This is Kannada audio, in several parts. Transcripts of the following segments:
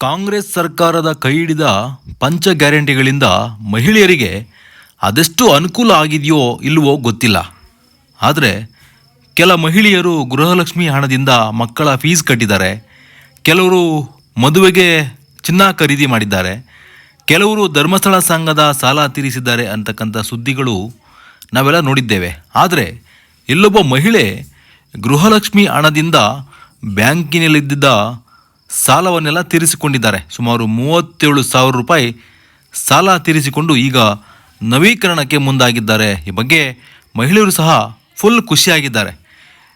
ಕಾಂಗ್ರೆಸ್ ಸರ್ಕಾರದ ಕೈ ಹಿಡಿದ ಪಂಚ ಗ್ಯಾರಂಟಿಗಳಿಂದ ಮಹಿಳೆಯರಿಗೆ ಅದೆಷ್ಟು ಅನುಕೂಲ ಆಗಿದೆಯೋ ಇಲ್ಲವೋ ಗೊತ್ತಿಲ್ಲ. ಆದರೆ ಕೆಲ ಮಹಿಳೆಯರು ಗೃಹಲಕ್ಷ್ಮಿ ಹಣದಿಂದ ಮಕ್ಕಳ ಫೀಸ್ ಕಟ್ಟಿದ್ದಾರೆ. ಕೆಲವರು ಮದುವೆಗೆ ಚಿನ್ನ ಖರೀದಿ ಮಾಡಿದ್ದಾರೆ. ಕೆಲವರು ಧರ್ಮಸ್ಥಳ ಸಂಘದ ಸಾಲ ತೀರಿಸಿದ್ದಾರೆ ಅಂತಕ್ಕಂಥ ಸುದ್ದಿಗಳು ನಾವೆಲ್ಲ ನೋಡಿದ್ದೇವೆ. ಆದರೆ ಇಲ್ಲೊಬ್ಬ ಮಹಿಳೆ ಗೃಹಲಕ್ಷ್ಮಿ ಹಣದಿಂದ ಬ್ಯಾಂಕಿನಲ್ಲಿದ್ದ ಸಾಲವನ್ನೆಲ್ಲ ತೀರಿಸಿಕೊಂಡಿದ್ದಾರೆ. ಸುಮಾರು ಮೂವತ್ತೇಳು ಸಾವಿರ ರೂಪಾಯಿ ಸಾಲ ತೀರಿಸಿಕೊಂಡು ಈಗ ನವೀಕರಣಕ್ಕೆ ಮುಂದಾಗಿದ್ದಾರೆ. ಈ ಬಗ್ಗೆ ಮಹಿಳೆಯರು ಸಹ ಫುಲ್ ಖುಷಿಯಾಗಿದ್ದಾರೆ.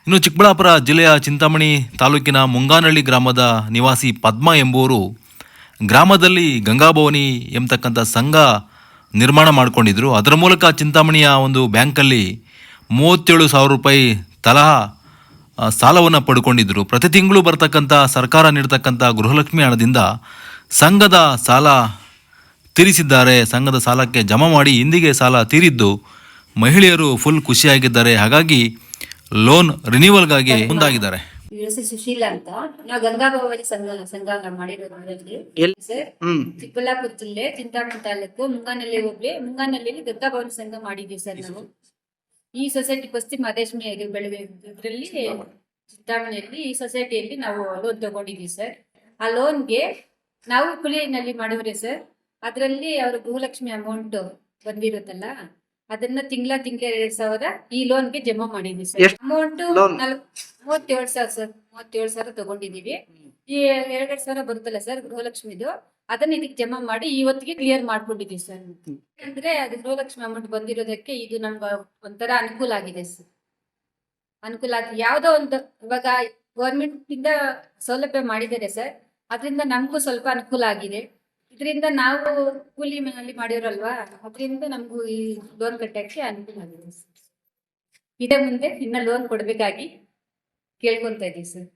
ಇನ್ನು ಚಿಕ್ಕಬಳ್ಳಾಪುರ ಜಿಲ್ಲೆಯ ಚಿಂತಾಮಣಿ ತಾಲೂಕಿನ ಮುಂಗಾನಹಳ್ಳಿ ಗ್ರಾಮದ ನಿವಾಸಿ ಪದ್ಮ ಎಂಬುವರು ಗ್ರಾಮದಲ್ಲಿ ಗಂಗಾಭವನಿ ಎಂಬತಕ್ಕಂಥ ಸಂಘ ನಿರ್ಮಾಣ ಮಾಡಿಕೊಂಡಿದ್ದರು ಅದರ ಮೂಲಕ ಚಿಂತಾಮಣಿಯ ಒಂದು ಬ್ಯಾಂಕಲ್ಲಿ ಮೂವತ್ತೇಳು ಸಾವಿರ ರೂಪಾಯಿ ತಲಾ ಸಾಲವನ್ನು ಪಡ್ಕೊಂಡಿದ್ದರು ಪ್ರತಿ ತಿಂಗಳು ಬರ್ತಕ್ಕಂಥ ಸರ್ಕಾರ ನೀಡ್ತಕ್ಕಂಥ ಗೃಹಲಕ್ಷ್ಮಿ ಹಣದಿಂದ ಸಂಘದ ಸಾಲ ತೀರಿಸಿದ್ದಾರೆ. ಸಂಘದ ಸಾಲಕ್ಕೆ ಜಮಾ ಮಾಡಿ ಇಂದಿಗೆ ಸಾಲ ತೀರಿದ್ದು ಮಹಿಳೆಯರು ಫುಲ್ ಖುಷಿಯಾಗಿದ್ದಾರೆ. ಹಾಗಾಗಿ ಲೋನ್ ರಿನ್ಯೂವಲ್ಗಾಗಿ ಮುಂದಾಗಿದ್ದಾರೆ. ಸುಶೀಲ ಅಂತ. ನಾವು ಗಂಗಾಭವಾನಿ ಸಂಘ ಸಂಘ ಮಾಡಿರೋದ್ರಲ್ಲಿ ಸರ್ ಹ್ಮ್. ಚಿಕ್ಕಬಳ್ಳಾಪುರ ಜಿಲ್ಲೆ ಚಿಂತಾಮಣಿ ತಾಲೂಕು ಮುಂಗಾನಹಳ್ಳಿ ಹೋಗ್ಲಿ. ಮುಂಗಾನಳ್ಳಿ ಗಂಗಾ ಭವಾನಿ ಸಂಘ ಮಾಡಿದೀವಿ ಸರ್ ನಾವು. ಈ ಸೊಸೈಟಿ ಪಶ್ಚಿಮ ಆಗಿ ಬೆಳಗ್ಗೆ ಇದರಲ್ಲಿ ಚಿಂತಾಮಣಿಯಲ್ಲಿ ಈ ಸೊಸೈಟಿಯಲ್ಲಿ ನಾವು ಲೋನ್ ತಗೊಂಡಿದ್ದೀವಿ ಸರ್ ಆ ಲೋನ್ಗೆ ನಾವು ಕುಲಿಯಲ್ಲಿ ಮಾಡಿದ್ರೆ ಸರ್ ಅದರಲ್ಲಿ ಅವರು ಗೃಹಲಕ್ಷ್ಮಿ ಅಮೌಂಟ್ ಬಂದಿರುತ್ತಲ್ಲ ಅದನ್ನ ತಿಂಗಳ ತಿಂಗಳ ಎರಡ್ ಸಾವಿರ ಈ ಲೋನ್ಗೆ ಜಮಾ ಮಾಡಿದ್ವಿ ಸರ್ ಅಮೌಂಟ್? ಮೂವತ್ತೇಳು ಸಾವಿರ ಸರ್ ಮೂವತ್ತೇಳು ಸಾವಿರ ತಗೊಂಡಿದೀವಿ ಈ ಎರಡೆರಡು ಸಾವಿರ ಬರುತ್ತಲ್ಲ ಸರ್ ಗೃಹಲಕ್ಷ್ಮಿದು ಅದನ್ನ ಇದಕ್ಕೆ ಜಮಾ ಮಾಡಿ ಇವತ್ತಿಗೆ ಕ್ಲಿಯರ್ ಮಾಡ್ಕೊಂಡಿದ್ದೀವಿ ಸರ್. ಅಂದ್ರೆ ಅದು ಗೃಹಲಕ್ಷ್ಮಿ ಅಮೌಂಟ್ ಬಂದಿರೋದಕ್ಕೆ ಇದು ನಮ್ಗೆ ಒಂಥರ ಅನುಕೂಲ ಆಗಿದೆ ಸರ್. ಅನುಕೂಲ ಆಗಿದೆ ಯಾವ್ದೋ ಒಂದು ಇವಾಗ ಗೌರ್ಮೆಂಟ್ ಇಂದ ಸೌಲಭ್ಯ ಮಾಡಿದ್ದಾರೆ ಸರ್. ಅದರಿಂದ ನಮಗೂ ಸ್ವಲ್ಪ ಅನುಕೂಲ ಆಗಿದೆ. ಇದರಿಂದ ನಾವು ಕೂಲಿ ಮನೆಯಲ್ಲಿ ಮಾಡಿರೋಲ್ವಾ ಅದರಿಂದ ನಮಗೂ ಈ ಲೋನ್ ಕಟ್ಟಕ್ಕೆ ಅನುಕೂಲ ಆಗಿದೆ ಸರ್. ಇದೇ ಮುಂದೆ ಇನ್ನ ಲೋನ್ ಕೊಡ್ಬೇಕಾಗಿ ಕೇಳ್ಕೊಂತ ಇದೀವಿ ಸರ್.